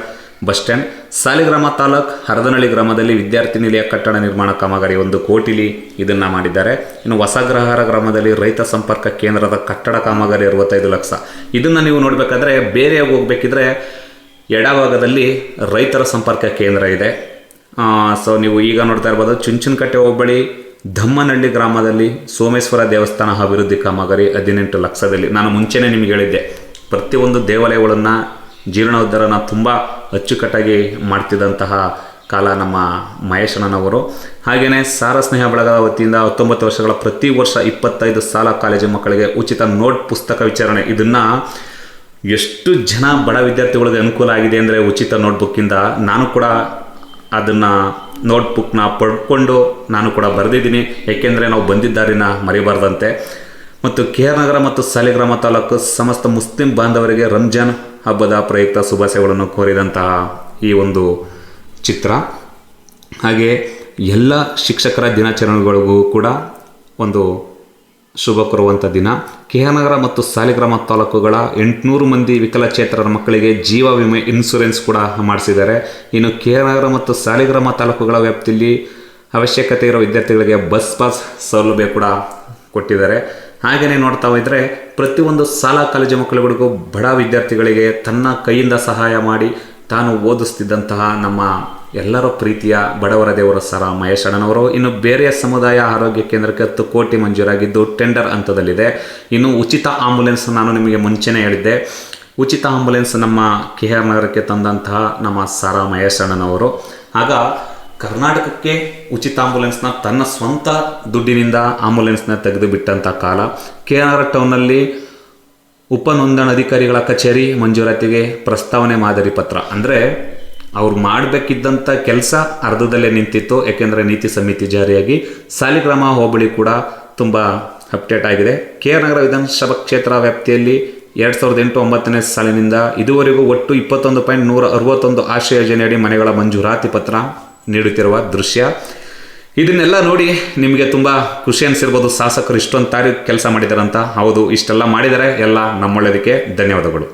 Speaker 2: ಬಸ್ ಸ್ಟ್ಯಾಂಡ್. ಸಾಲಿಗ್ರಾಮ ತಾಲೂಕ್ ಹರದನಹಳ್ಳಿ ಗ್ರಾಮದಲ್ಲಿ ವಿದ್ಯಾರ್ಥಿ ನಿಲಯ ಕಟ್ಟಡ ನಿರ್ಮಾಣ ಕಾಮಗಾರಿ ಒಂದು ಕೋಟಿಲಿ ಇದನ್ನು ಮಾಡಿದ್ದಾರೆ. ಇನ್ನು ಹೊಸಗ್ರಹಾರ ಗ್ರಾಮದಲ್ಲಿ ರೈತ ಸಂಪರ್ಕ ಕೇಂದ್ರದ ಕಟ್ಟಡ ಕಾಮಗಾರಿ ಅರವತ್ತೈದು ಲಕ್ಷ. ಇದನ್ನು ನೀವು ನೋಡಬೇಕಾದ್ರೆ ಬೇರೆ ಹೋಗಬೇಕಿದ್ರೆ ಎಡಭಾಗದಲ್ಲಿ ರೈತರ ಸಂಪರ್ಕ ಕೇಂದ್ರ ಇದೆ. ಸೊ ನೀವು ಈಗ ನೋಡ್ತಾ ಇರ್ಬೋದು, ಚುಂಚನಕಟ್ಟೆ ಹೋಬಳಿ ಧಮ್ಮನಹಳ್ಳಿ ಗ್ರಾಮದಲ್ಲಿ ಸೋಮೇಶ್ವರ ದೇವಸ್ಥಾನ ಅಭಿವೃದ್ಧಿ ಕಾಮಗಾರಿ ಹದಿನೆಂಟು ಲಕ್ಷದಲ್ಲಿ. ನಾನು ಮುಂಚೆನೇ ನಿಮಗೆ ಹೇಳಿದ್ದೆ, ಪ್ರತಿಯೊಂದು ದೇವಾಲಯಗಳನ್ನು ಜೀರ್ಣೋದ್ಧಾರನ ತುಂಬ ಅಚ್ಚುಕಟ್ಟಾಗಿ ಮಾಡ್ತಿದ್ದಂತಹ ಕಾಲ ನಮ್ಮ ಮಹೇಶಣ್ಣನವರು. ಹಾಗೆಯೇ ಸಾರ ಸ್ನೇಹ ಬಳಗದ ವತಿಯಿಂದ ಹತ್ತೊಂಬತ್ತು ವರ್ಷಗಳ ಪ್ರತಿ ವರ್ಷ ಇಪ್ಪತ್ತೈದು ಸಾಲ ಕಾಲೇಜು ಮಕ್ಕಳಿಗೆ ಉಚಿತ ನೋಟ್ ಪುಸ್ತಕ ವಿಚಾರಣೆ. ಇದನ್ನು ಎಷ್ಟು ಜನ ಬಡ ವಿದ್ಯಾರ್ಥಿಗಳಿಗೆ ಅನುಕೂಲ ಆಗಿದೆ ಅಂದರೆ ಉಚಿತ ನೋಟ್ಬುಕ್ಕಿಂದ ನಾನು ಕೂಡ ಅದನ್ನು ನೋಟ್ಬುಕ್ನ ಪಡ್ಕೊಂಡು ನಾನು ಕೂಡ ಬರೆದಿದ್ದೀನಿ. ಏಕೆಂದರೆ ನಾವು ಬಂದಿದ್ದಾರಿನ ಮರಿಬಾರ್ದಂತೆ. ಮತ್ತು ಕೆ ಆರ್ ನಗರ ಮತ್ತು ಸಾಲಿಗ್ರಾಮ ತಾಲೂಕು ಸಮಸ್ತ ಮುಸ್ಲಿಂ ಬಾಂಧವರಿಗೆ ರಂಜಾನ್ ಹಬ್ಬದ ಪ್ರಯುಕ್ತ ಶುಭಾಶಯಗಳನ್ನು ಕೋರಿದಂತಹ ಈ ಒಂದು ಚಿತ್ರ. ಹಾಗೆ ಎಲ್ಲ ಶಿಕ್ಷಕರ ದಿನಾಚರಣೆಗಳಿಗೂ ಕೂಡ ಒಂದು ಶುಭ ಕೋರುವಂಥ ದಿನ. ಕೆಹನಗರ ಮತ್ತು ಸಾಲಿಗ್ರಾಮ ತಾಲೂಕುಗಳ ಎಂಟುನೂರು ಮಂದಿ ವಿಕಲಚೇತರರ ಮಕ್ಕಳಿಗೆ ಜೀವ ವಿಮೆ ಇನ್ಸೂರೆನ್ಸ್ ಕೂಡ ಮಾಡಿಸಿದ್ದಾರೆ. ಇನ್ನು ಕೆಹನಗರ ಮತ್ತು ಸಾಲಿಗ್ರಾಮ ತಾಲೂಕುಗಳ ವ್ಯಾಪ್ತಿಯಲ್ಲಿ ಅವಶ್ಯಕತೆ ಇರೋ ವಿದ್ಯಾರ್ಥಿಗಳಿಗೆ ಬಸ್ ಪಾಸ್ ಸೌಲಭ್ಯ ಕೂಡ ಕೊಟ್ಟಿದ್ದಾರೆ. ಹಾಗೆಯೇ ನೋಡ್ತಾ ಹೋದರೆ ಪ್ರತಿಯೊಂದು ಶಾಲಾ ಕಾಲೇಜು ಮಕ್ಕಳುಗಳಿಗೂ ಬಡ ವಿದ್ಯಾರ್ಥಿಗಳಿಗೆ ತನ್ನ ಕೈಯಿಂದ ಸಹಾಯ ಮಾಡಿ ತಾನು ಓದಿಸ್ತಿದ್ದಂತಹ ನಮ್ಮ ಎಲ್ಲರ ಪ್ರೀತಿಯ ಬಡವರ ದೇವರ ಸರ ಮಹೇಶ್ ಅಣ್ಣನವರು. ಇನ್ನು ಬೇರೆ ಸಮುದಾಯ ಆರೋಗ್ಯ ಕೇಂದ್ರಕ್ಕೆ ಹತ್ತು ಕೋಟಿ ಮಂಜೂರಾಗಿದ್ದು ಟೆಂಡರ್ ಹಂತದಲ್ಲಿದೆ. ಇನ್ನು ಉಚಿತ ಆಂಬುಲೆನ್ಸ್ ನಾನು ನಿಮಗೆ ಮುಂಚೆನೇ ಹೇಳಿದ್ದೆ. ಉಚಿತ ಆಂಬುಲೆನ್ಸ್ ನಮ್ಮ ಕೆ ಆರ್ ನಗರಕ್ಕೆ ತಂದಂತಹ ನಮ್ಮ ಸರ ಮಹೇಶ್ ಅಣ್ಣನವರು. ಆಗ ಕರ್ನಾಟಕಕ್ಕೆ ಉಚಿತ ಆಂಬುಲೆನ್ಸ್ನ ತನ್ನ ಸ್ವಂತ ದುಡ್ಡಿನಿಂದ ಆಂಬುಲೆನ್ಸ್ನ ತೆಗೆದು ಬಿಟ್ಟಂಥ ಕಾಲ. ಕೆ ಆರ್ ಟೌನ್ನಲ್ಲಿ ಉಪನೋಂದಣಾಧಿಕಾರಿಗಳ ಕಚೇರಿ ಮಂಜೂರಾತಿಗೆ ಪ್ರಸ್ತಾವನೆ ಮಾದರಿ ಪತ್ರ. ಅಂದರೆ ಅವ್ರು ಮಾಡಬೇಕಿದ್ದಂಥ ಕೆಲಸ ಅರ್ಧದಲ್ಲೇ ನಿಂತಿತ್ತು, ಏಕೆಂದರೆ ನೀತಿ ಸಮಿತಿ ಜಾರಿಯಾಗಿ ಸಾಲಿಗ್ರಾಮ ಹೋಬಳಿ ಕೂಡ ತುಂಬ ಅಪ್ಡೇಟ್ ಆಗಿದೆ. ಕೆ ಆರ್ ನಗರ ವಿಧಾನಸಭಾ ಕ್ಷೇತ್ರ ವ್ಯಾಪ್ತಿಯಲ್ಲಿ ಎರಡು ಸಾವಿರದ ಎಂಟು ಒಂಬತ್ತನೇ ಸಾಲಿನಿಂದ ಇದುವರೆಗೂ ಒಟ್ಟು ಇಪ್ಪತ್ತೊಂದು ಪಾಯಿಂಟ್ ನೂರ ಅರವತ್ತೊಂದು ಆಶ್ರಯ ಯೋಜನೆಯಡಿ ಮನೆಗಳ ಮಂಜೂರಾತಿ ಪತ್ರ ನೀಡುತ್ತಿರುವ ದೃಶ್ಯ. ಇದನ್ನೆಲ್ಲ ನೋಡಿ ನಿಮಗೆ ತುಂಬ ಖುಷಿ ಅನಿಸಿರ್ಬೋದು, ಶಾಸಕರು ಇಷ್ಟೊಂದು ತಾರೀಕು ಕೆಲಸ ಮಾಡಿದಾರಂತ. ಹೌದು, ಇಷ್ಟೆಲ್ಲ ಮಾಡಿದರೆ ಎಲ್ಲ ನಮ್ಮೊಳ್ಳೆದಕ್ಕೆ ಧನ್ಯವಾದಗಳು.